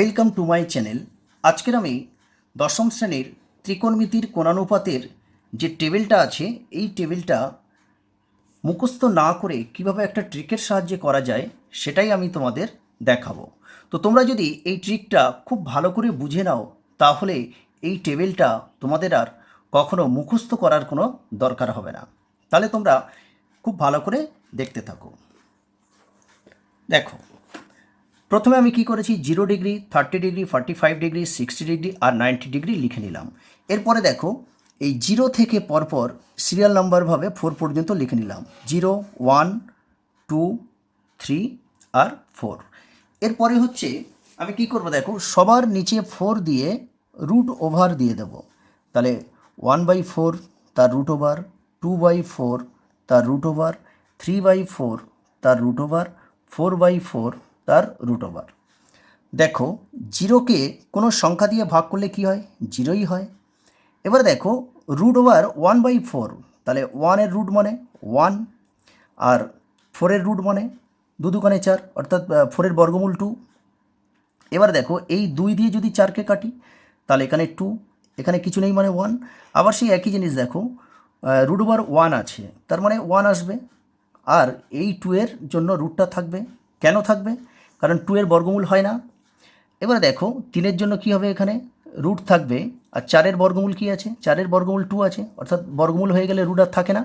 Welcome to my channel. আজকের আমি দশম শ্রেণির ত্রিকোণমিতির কোণানুপাতের যে টেবিলটা আছে, এই টেবিলটা মুখস্থ না করে কীভাবে একটা ট্রিকের সাহায্যে করা যায়, সেটাই আমি তোমাদের দেখাবো। তো তোমরা যদি এই ট্রিকটা খুব ভালো করে বুঝে নাও, তাহলে এই টেবিলটা তোমাদের আর কখনো মুখস্থ করার কোনো দরকার হবে না। তাহলে তোমরা খুব ভালো করে দেখতে থাকো। দেখো প্রথমে আমি কি করেছি, zero degree, thirty degree, forty five degree, sixty degree আর নাইনটি ডিগ্রি লিখে নিলাম। এরপরে দেখো, এই জিরো থেকে পরপর সিরিয়াল নাম্বারভাবে ফোর পর্যন্ত লিখে নিলাম। জিরো, ওয়ান, টু, থ্রি আর ফোর। এরপরে হচ্ছে আমি কি করব দেখো, সবার নিচে ফোর দিয়ে রুট ওভার দিয়ে দেবো। তাহলে ওয়ান বাই ফোর তার root over, two by four তার root over, three by four তার root over, four by four তার রুট ওভার দেখো জিরোকে কোনো সংখ্যা দিয়ে ভাগ করলে কি হয়? জিরোই হয়। এবার দেখো root over one by four তাহলে ওয়ানের রুট মানে ওয়ান আর ফোরের রুট মানে দু দুকানে চার, অর্থাৎ ফোরের বর্গমূল টু এবার দেখো, এই দুই দিয়ে যদি চারকে কাটি, তাহলে এখানে টু এখানে কিছু নেই মানে ওয়ান আবার সেই একই জিনিস দেখো রুট ওভার ওয়ান আছে, তার মানে ওয়ান আসবে। আর এই টু এর জন্য রুটটা থাকবে। কেন থাকবে? কারণ টু এর বর্গমূল হয় না। এবারে দেখো, তিনের জন্য কি হবে এখানে? রুট থাকবে, আর চারের বর্গমূল কি আছে? চারের বর্গমূল টু আছে, অর্থাৎ বর্গমূল হয়ে গেলে রুট আর থাকে না।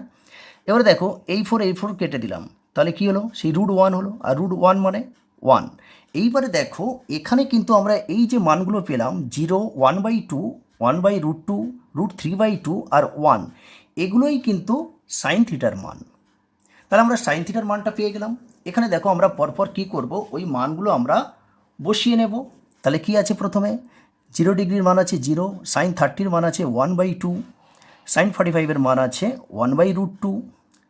এবারে দেখো, এই ফোর এই ফোর কেটে দিলাম। তাহলে কি হলো? সেই রুট ওয়ান হলো, আর রুট ওয়ান মানে ওয়ান এইবারে দেখো, এখানে কিন্তু আমরা এই যে মানগুলো পেলাম zero one by two one by root two root three by two R one এগুলোই কিন্তু সাইন থিটার মান। তাহলে আমরা সাইন থিটার মানটা পেয়ে গেলাম। এখানে দেখো আমরা পরপর কি করব? ওই মানগুলো আমরা বসিয়ে নেব। তাহলে কি আছে প্রথমে? জিরো ডিগ্রির মান আছে জিরো সাইন থার্টির মান আছে one by two sine forty ফাইভের মান আছে one by root two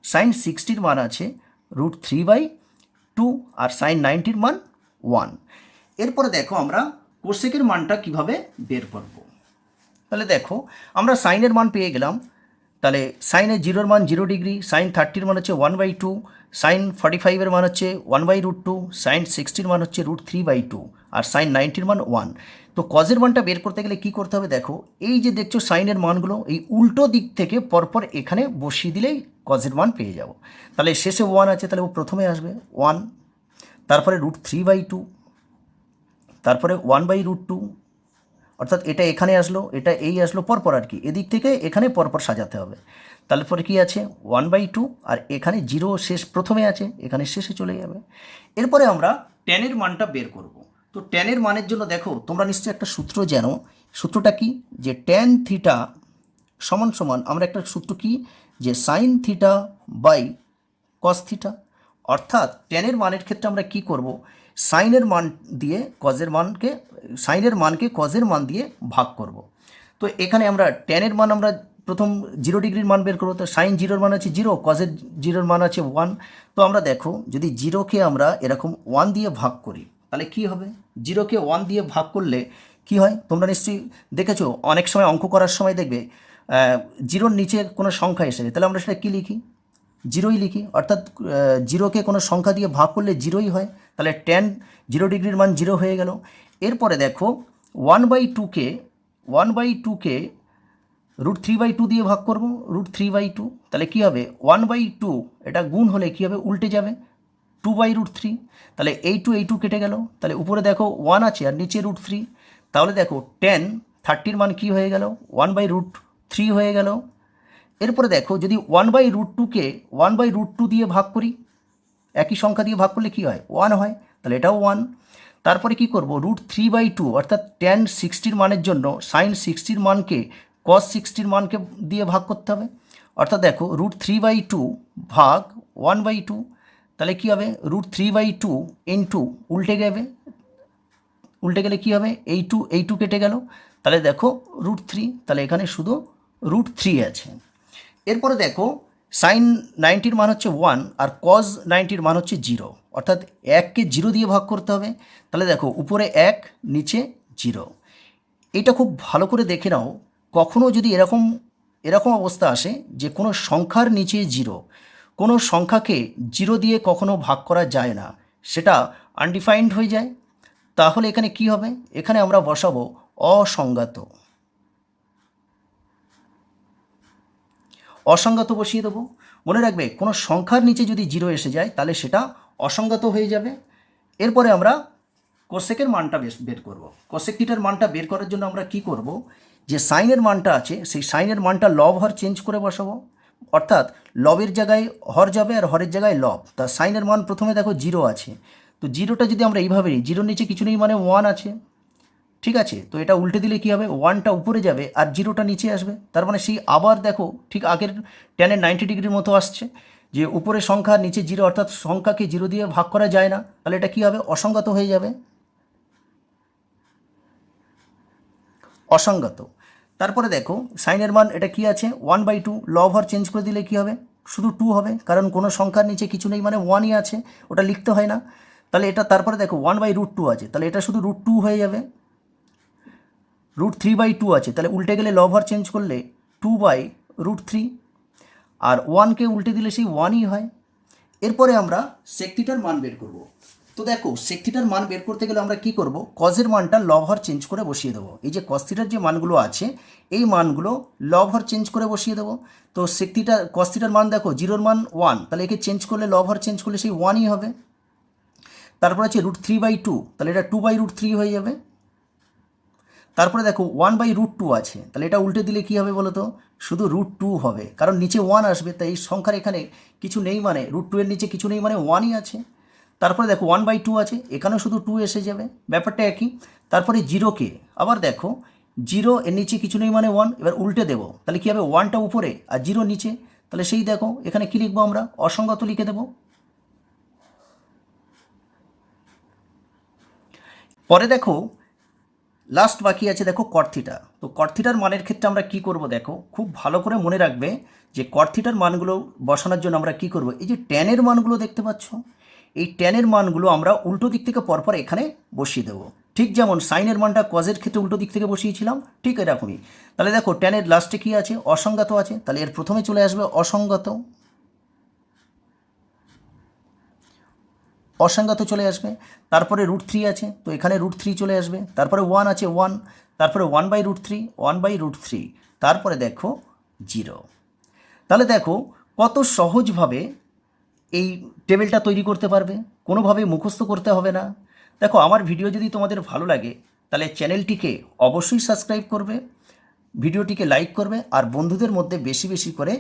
sine সিক্সটির মান আছে রুট থ্রি বাই টু আর সাইন নাইনটির মান ওয়ান এরপরে দেখো আমরা কোসেকের মানটা কীভাবে বের করব? তাহলে দেখো, আমরা সাইনের মান পেয়ে গেলাম। তাহলে সাইনের জিরোর মান জিরো ডিগ্রি সাইন থার্টির মান হচ্ছে one by two sine forty ফাইভের মান হচ্ছে one by root two sine সিক্সটির মান হচ্ছে রুট থ্রি বাই টু আর সাইন নাইনটির মান ওয়ান তো কজের মানটা বের করতে গেলে কি করতে হবে দেখো, এই যে দেখছ সাইনের মানগুলো, এই উল্টো দিক থেকে পরপর এখানে বসিয়ে দিলেই কজের মান পেয়ে যাব। তাহলে শেষে ওয়ান আছে, তাহলে ও প্রথমে আসবে ওয়ান তারপরে রুট থ্রি বাই টু তারপরে ওয়ান বাই রুট টু অর্থাৎ এটা এখানে আসলো, এটা এই আসলো, পরপর আর কি। এদিক থেকে এখানে পরপর সাজাতে হবে। তারপরে কি আছে? ওয়ান বাই টু আর এখানে জিরো শেষ প্রথমে আছে, এখানে শেষে চলে যাবে। এরপরে আমরা টেনের মানটা বের করব। তো টেনের মানের জন্য দেখো, তোমরা নিশ্চয়ই একটা সূত্র জানো। সূত্রটা কি? যে টেন থিটা সমান সমান, আমরা একটা সূত্র কি? যে sine theta by cos theta অর্থাৎ টেনের মানের ক্ষেত্রে আমরা কি করব? সাইনের মান দিয়ে কজের মানকে, সাইনের মানকে কজের মান দিয়ে ভাগ করব। তো এখানে আমরা টেনের মান আমরা প্রথম জিরো ডিগ্রির মান বের করব, তো সাইন জিরোর মান আছে জিরো কজের জিরোর মান আছে ওয়ান তো আমরা দেখো, যদি জিরোকে আমরা এরকম ওয়ান দিয়ে ভাগ করি, তাহলে কি হবে? জিরোকে ওয়ান দিয়ে ভাগ করলে কি হয়? তোমরা নিশ্চয়ই দেখেছ, অনেক সময় অঙ্ক করার সময় দেখবে জিরোর নিচে কোনো সংখ্যা এসেছে তাহলে আমরা সেটা কী লিখি? জিরোই লিখি। অর্থাৎ জিরোকে কোনো সংখ্যা দিয়ে ভাগ করলে জিরোই হয়। তাহলে টেন জিরো ডিগ্রির মান জিরো হয়ে গেল। এরপরে দেখো ওয়ান বাই টুকে ওয়ান বাই টুকে রুট থ্রি বাই টু দিয়ে ভাগ করব রুট থ্রি বাই টু তাহলে কী হবে? ওয়ান বাই টু এটা গুণ হলে কী হবে? উল্টে যাবে। টু বাই রুট থ্রি তাহলে এই টু এই টু কেটে গেল। তাহলে উপরে দেখো ওয়ান আছে আর নিচে রুট থ্রি তাহলে দেখো টেন থার্টির মান কী হয়ে গেল? ওয়ান বাই রুট থ্রি হয়ে গেল। এরপরে দেখো, যদি ওয়ান বাই রুট টুকে ওয়ান বাই রুট টু দিয়ে ভাগ করি একই সংখ্যা দিয়ে ভাগ করলে কী হয়? ওয়ান হয়। তাহলে এটাও ওয়ান তারপরে কি করব? রুট থ্রি বাই টু অর্থাৎ টেন সিক্সটির মানের জন্য সাইন সিক্সটির মানকে কস সিক্সটির মানকে দিয়ে ভাগ করতে হবে। অর্থাৎ দেখো রুট থ্রি বাই টু ভাগ ওয়ান বাই টু তাহলে কী হবে? Root three by two into উল্টে গেবে। উল্টে গেলে কী হবে? এই টু এই টু কেটে গেল। তাহলে দেখো রুট থ্রি তাহলে এখানে শুধু রুট থ্রি আছে। এরপরে দেখো সাইন নাইনটির মান হচ্ছে ওয়ান আর কজ নাইনটির মান হচ্ছে জিরো। অর্থাৎ এককে জিরো দিয়ে ভাগ করতে হবে। তাহলে দেখো, উপরে এক, নিচে জিরো। এটা খুব ভালো করে দেখে নাও কখনও যদি এরকম এরকম অবস্থা আসে যে কোনো সংখ্যার নিচে জিরো, কোনো সংখ্যাকে জিরো দিয়ে কখনো ভাগ করা যায় না, সেটা আনডিফাইন্ড হয়ে যায়। তাহলে এখানে কি হবে? এখানে আমরা বসাবো অসংজ্ঞাত অসংজ্ঞাত বসিয়ে দেবো। মনে রাখবে, কোনো সংখ্যার নিচে যদি জিরো এসে যায়, তাহলে সেটা অসংজ্ঞাত হয়ে যাবে। এরপরে আমরা কোসেকের মানটা বের করব। কোসেক থিটার মানটা বের করার জন্য আমরা কি করব? যে সাইনের মানটা আছে, সেই সাইনের মানটা লব হর চেঞ্জ করে বসাবো। অর্থাৎ লবের জায়গায় হর যাবে আর হরের জায়গায় লব। তা সাইনের মান প্রথমে দেখো জিরো আছে। তো জিরোটা যদি আমরা এইভাবে নিই, জিরোর নিচে কিছু নেই মানে ওয়ান আছে। ঠিক আছে? তো এটা উল্টে দিলে কী হবে? ওয়ানটা উপরে যাবে আর জিরোটা নিচে আসবে। তার মানে সেই আবার দেখো, ঠিক আগের টেনের নাইনটি ডিগ্রির মতো আসছে যে উপরে সংখ্যা নিচে জিরো অর্থাৎ সংখ্যাকে জিরো দিয়ে ভাগ করা যায় না। তাহলে এটা কী হবে? অসংগত হয়ে যাবে। অসংগত তারপরে দেখো সাইনের মান এটা কি আছে? ওয়ান বাই টু লভ হর চেঞ্জ করে দিলে কী হবে? শুধু টু হবে, কারণ কোনো সংখ্যার নিচে কিছু নেই মানে ওয়ানই আছে, ওটা লিখতে হয় না। তাহলে এটা, তারপরে দেখো ওয়ান বাই রুট টু আছে। তাহলে এটা শুধু রুট টু হয়ে যাবে। রুট থ্রি বাই টু আছে, তাহলে উল্টে গেলে লভ হর চেঞ্জ করলে টু বাই রুট থ্রি আর ওয়ানকে উল্টে দিলে সেই ওয়ানই হয়। এরপরে আমরা সেকথিটার মান বের করব। তো দেখো সেকথিটার মান বের করতে গেলে আমরা কি করব? কজের মানটা লভ হর চেঞ্জ করে বসিয়ে দেবো। এই যে কস্তিটার যে মানগুলো আছে, এই মানগুলো লভ হর চেঞ্জ করে বসিয়ে দেবো। তো সেকথিটার কস্তিটার মান দেখো জিরোর মান ওয়ান তাহলে একে চেঞ্জ করলে লভ হর চেঞ্জ করলে সেই ওয়ানই হবে। তারপর আছে রুট থ্রি বাই টু তাহলে এটা টু বাই রুট থ্রি হয়ে যাবে। তারপরে দেখো ওয়ান বাই রুট টু আছে। তাহলে এটা উল্টে দিলে কী হবে বলো তো শুধু রুট টু হবে। কারণ নিচে ওয়ান আসবে, তাই এই সংখ্যার এখানে কিছু নেই মানে রুট টু এর নিচে কিছু নেই মানে ওয়ানই আছে। তারপরে দেখো ওয়ান বাই টু আছে, এখানেও শুধু টু এসে যাবে। ব্যাপারটা একই। তারপরে জিরোকে আবার দেখো জিরো এর নিচে কিছু নেই মানে ওয়ান এবার উল্টে দেবো। তাহলে কী হবে? ওয়ানটা উপরে আর জিরো নিচে। তাহলে সেই দেখো, এখানে কী লিখব আমরা? অসংগত লিখে দেবো। পরে দেখো লাস্ট বাকি আছে, দেখো কর্থিটা তো কর্থিটার মানের ক্ষেত্রে আমরা কি করব, দেখো, খুব ভালো করে মনে রাখবে যে কর্থিটার মানগুলো বসানোর জন্য আমরা কি করব, এই যে ট্যানের মানগুলো দেখতে পাচ্ছ, এই ট্যানের মানগুলো আমরা উল্টো দিক থেকে পরপর এখানে বসিয়ে দেবো। ঠিক যেমন সাইনের মানটা কজের ক্ষেত্রে উল্টো দিক থেকে বসিয়েছিলাম, ঠিক এরকমই। তাহলে দেখো ট্যানের লাস্টে কি আছে? অসংগত আছে। তাহলে এর প্রথমে চলে আসবে অসংগত। অসংগত চলে আসবে। তারপরে রুট থ্রি আছে, তো এখানে রুট থ্রি চলে আসবে। তারপরে ওয়ান আছে ওয়ান তারপরে one by root three one by root three তারপরে দেখো জিরো তাহলে দেখো কত সহজভাবে এই টেবিলটা তৈরি করতে পারবে। কোনোভাবে মুখস্থ করতে হবে না। দেখো, আমার ভিডিও যদি তোমাদের ভালো লাগে, তাহলে চ্যানেলটিকে অবশ্যই সাবস্ক্রাইব করবে, ভিডিওটিকে লাইক করবে, আর বন্ধুদের মধ্যে বেশি বেশি করে